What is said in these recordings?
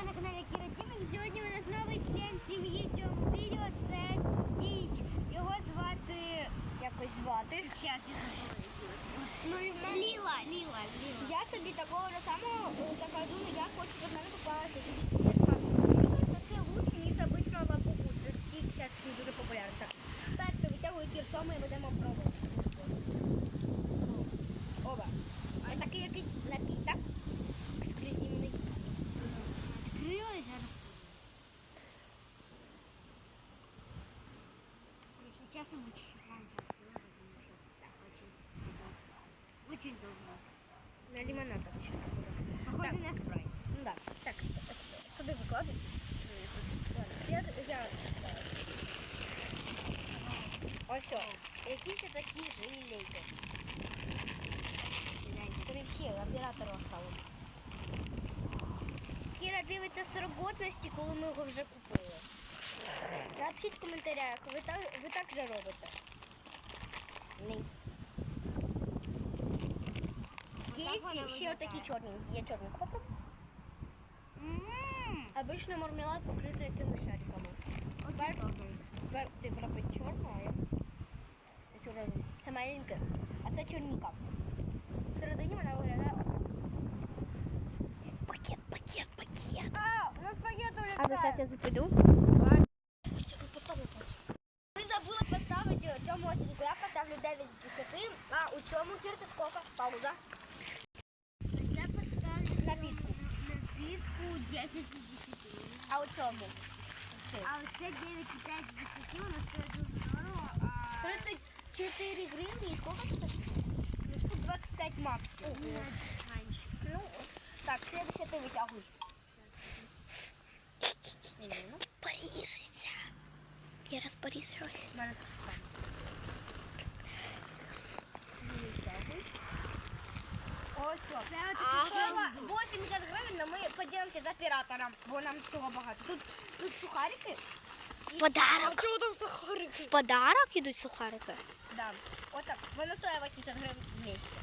ви на каналі Кіра Тімік. Сьогодні у нас новий член сім'ї цього відео. Це Стіч. Його звати якось звати. Щас я забула, як його звати. Ну і в мене Ліла, Ліла, Ліла. я собі такого ж самого покажу, закажу, я хочу, щоб в мене очень, очень добро. На лимонад обычно похоже. Похоже Так. на спрайт. Ну да. Так, с- сюди викладай. Ладно, Я, я, Ось все. Якісь такі жилейки. Вони всі оператору оставили. Кіра дивиться срок годності, коли ми його вже купили. Напишіть в коментарях, ви так, ви так же робите. Ні. Є вона ще отакі чорненькі. Я чорний. Ммм. Обычно мармелад покритий якимись шариками. Вер- вер- Ти чорну, а я. Це маленьке, а це чорніка. Всередині вона виглядає. Пакет, пакет, пакет. А, у нас пакет улетает. А то зараз я поставити цьому оцінку. Я поставлю 9 з 10, а у цьому кірти сколько? Пауза. напитку 10 из 10. А у цьому? Цей. А оце 9,5 з 10 у нас стоїть дуже дорого, а 34 гривні і сколько це штук? Ну, штук 25 максимум. менше. Ну, так, следующее ты вытягивай. Поріжся. Я розпоріжусь. У мене так само. Витягуй. Ось все. Це отакі але ми поділимося з оператором, бо нам цього багато. Тут, тут сухарики. і Подарок. А чого там сухарики? В подарок ідуть сухарики. Да. Отак. Воно стоїть 80 гривень вместе.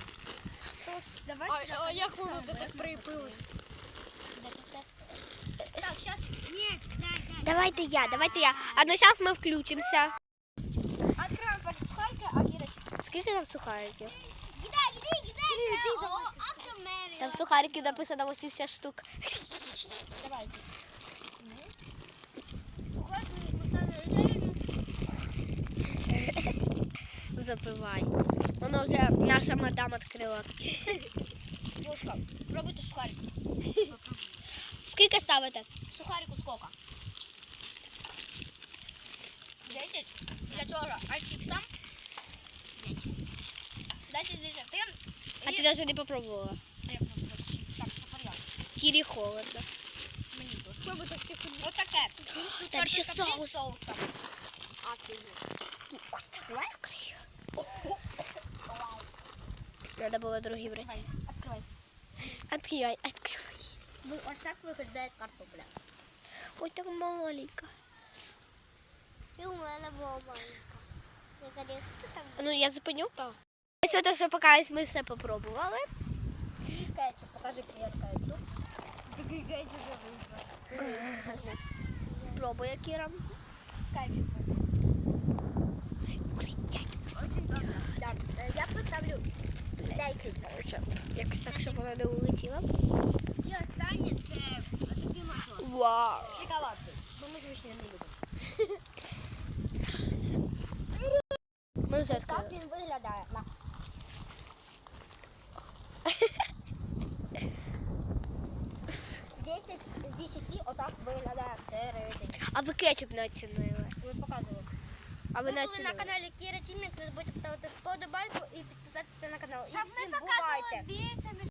Тож, давай. А, а як воно це так приїпилось? Так, зараз Ні, да, да. Давайте я, давайте я. А ну зараз ми включимося. відкриваємо перші сухарики, а Кірочка. Скільки там сухариків? Гідай, гідай, гідай. О, а це в мене. Там сухариків написано 80 штук. Давайте. Ми Запивай. Воно вже наша мадам відкрила. Дівчинка, пробуйте сухарики. Скільки ставите? Сухарику сколько? 10? Я тоже. А чипсам? 10. Дайте 10. А ти навіть не попробувала. Я пробую. Так, сухаря. Кірі холодно. Мені теж. Пробуйте в цих Вот таке. Там ще Только соус. Треба було другий брати. Открывай. Відкривай, відкривай. Ось так виглядає картопля. Ой, так маленька. І у мене була маленька. Я кажу, хто там? Ну, я зупиню? Так. Ось ото, що поки ми все попробували. І кетчуп. Покажи кетчуп. Такий геть уже вийшла. Кіра. Кетчуп. Так, е, я поставлю 10. Якось так, щоб вона не улетіла. І останнє це такий мазок. Вау. Шоколадний. Бо ми звичайно не любимо. Ми вже Так він виглядає. На. Десять з 10 отак виглядає всередині. А ви кетчуп не оцінили. Ви показували. А ви Ви не були на каналі Кіра Тімік, не забудьте поставити вподобайку і підписатися на канал. І всім бувайте. більше,